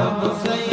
Vamos,